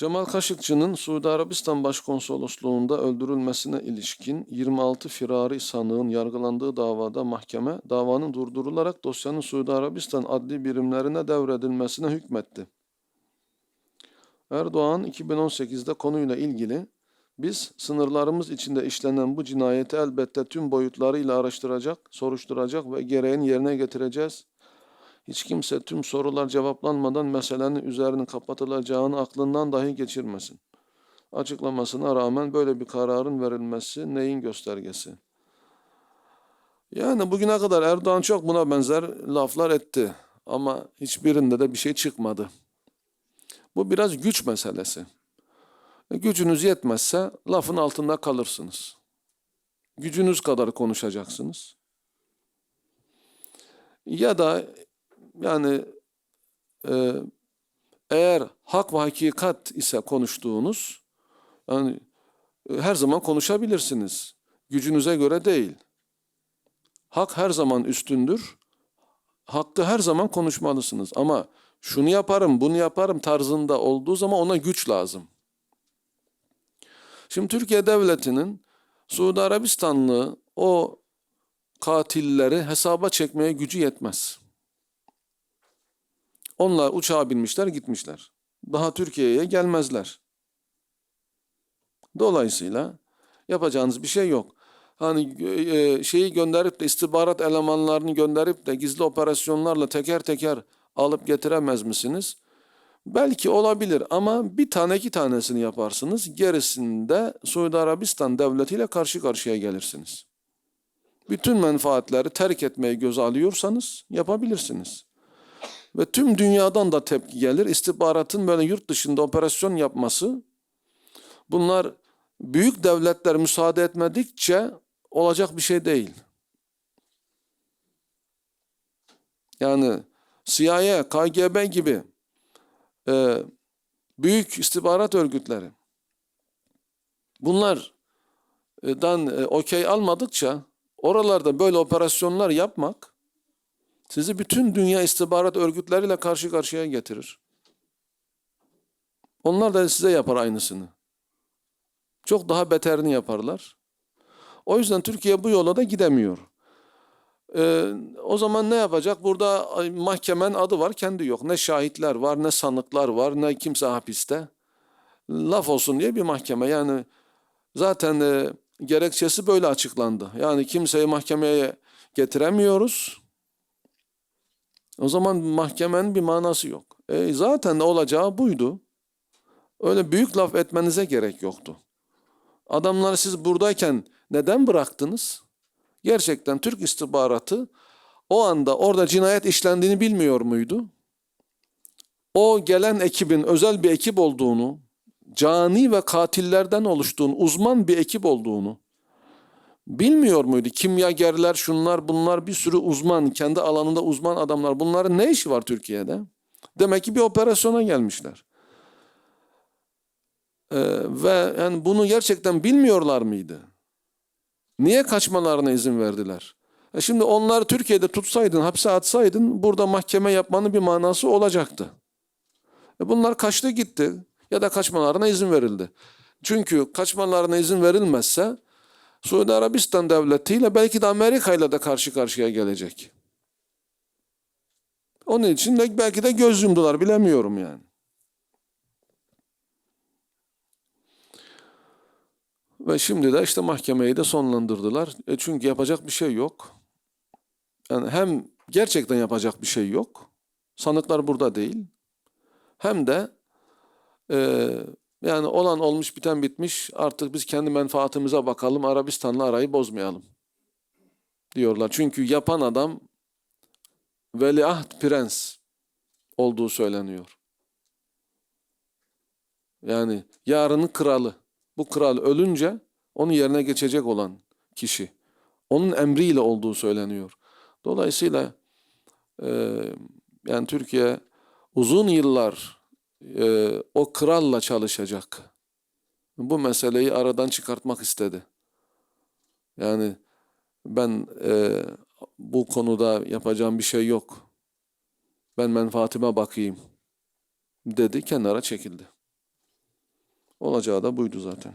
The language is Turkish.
Cemal Kaşıkçı'nın Suudi Arabistan Başkonsolosluğunda öldürülmesine ilişkin 26 firari sanığın yargılandığı davada mahkeme davanın durdurularak dosyanın Suudi Arabistan adli birimlerine devredilmesine hükmetti. Erdoğan 2018'de konuyla ilgili biz sınırlarımız içinde işlenen bu cinayeti elbette tüm boyutlarıyla araştıracak, soruşturacak ve gereğini yerine getireceğiz. Hiç kimse tüm sorular cevaplanmadan meselenin üzerinin kapatılacağını aklından dahi geçirmesin. Açıklamasına rağmen böyle bir kararın verilmesi neyin göstergesi? Yani bugüne kadar Erdoğan çok buna benzer laflar etti ama hiçbirinde de bir şey çıkmadı. Bu biraz güç meselesi. E, Gücünüz yetmezse lafın altında kalırsınız. Gücünüz kadar konuşacaksınız. Ya da yani e, eğer hak ve hakikat ise konuştuğunuz yani e, her zaman konuşabilirsiniz. Gücünüze göre değil. Hak her zaman üstündür. Hakkı her zaman konuşmalısınız. Ama şunu yaparım, bunu yaparım tarzında olduğu zaman ona güç lazım. Şimdi Türkiye Devleti'nin Suudi Arabistanlı o katilleri hesaba çekmeye gücü yetmez. Onlar uçağa binmişler gitmişler. Daha Türkiye'ye gelmezler. Dolayısıyla yapacağınız bir şey yok. Hani e, şeyi gönderip de istihbarat elemanlarını gönderip de gizli operasyonlarla teker teker alıp getiremez misiniz? Belki olabilir ama bir tane iki tanesini yaparsınız. Gerisinde Suudi Arabistan devletiyle karşı karşıya gelirsiniz. Bütün menfaatleri terk etmeyi göze alıyorsanız yapabilirsiniz. Ve tüm dünyadan da tepki gelir. İstihbaratın böyle yurt dışında operasyon yapması bunlar büyük devletler müsaade etmedikçe olacak bir şey değil. Yani CIA, KGB gibi e, büyük istihbarat örgütleri bunlardan e, okey almadıkça oralarda böyle operasyonlar yapmak sizi bütün dünya istihbarat örgütleriyle karşı karşıya getirir. Onlar da size yapar aynısını. Çok daha beterini yaparlar. O yüzden Türkiye bu yola da gidemiyor. Ee, o zaman ne yapacak? Burada ay, mahkemenin adı var, kendi yok. Ne şahitler var, ne sanıklar var, ne kimse hapiste. Laf olsun diye bir mahkeme. Yani zaten e, gerekçesi böyle açıklandı. Yani kimseyi mahkemeye getiremiyoruz. O zaman mahkemenin bir manası yok. E, zaten olacağı buydu. Öyle büyük laf etmenize gerek yoktu. Adamları siz buradayken neden bıraktınız? Gerçekten Türk istihbaratı o anda orada cinayet işlendiğini bilmiyor muydu? O gelen ekibin özel bir ekip olduğunu, cani ve katillerden oluştuğunu, uzman bir ekip olduğunu bilmiyor muydu? Kimyagerler, şunlar, bunlar bir sürü uzman, kendi alanında uzman adamlar. Bunların ne işi var Türkiye'de? Demek ki bir operasyona gelmişler. Ee, ve yani bunu gerçekten bilmiyorlar mıydı? Niye kaçmalarına izin verdiler? E şimdi onları Türkiye'de tutsaydın, hapse atsaydın burada mahkeme yapmanın bir manası olacaktı. E bunlar kaçtı gitti ya da kaçmalarına izin verildi. Çünkü kaçmalarına izin verilmezse Suudi Arabistan devletiyle belki de Amerika ile de karşı karşıya gelecek. Onun için de belki de göz yumdular bilemiyorum yani. Ve şimdi de işte mahkemeyi de sonlandırdılar. E çünkü yapacak bir şey yok. Yani hem gerçekten yapacak bir şey yok. Sanıklar burada değil. Hem de e, yani olan olmuş biten bitmiş artık biz kendi menfaatimize bakalım Arabistan'la arayı bozmayalım diyorlar. Çünkü yapan adam veliaht prens olduğu söyleniyor. Yani yarının kralı. Bu kral ölünce onun yerine geçecek olan kişi. Onun emriyle olduğu söyleniyor. Dolayısıyla e, yani Türkiye uzun yıllar e, o kralla çalışacak. Bu meseleyi aradan çıkartmak istedi. Yani ben e, bu konuda yapacağım bir şey yok. Ben menfaatime bakayım dedi kenara çekildi. Olacağı da buydu zaten.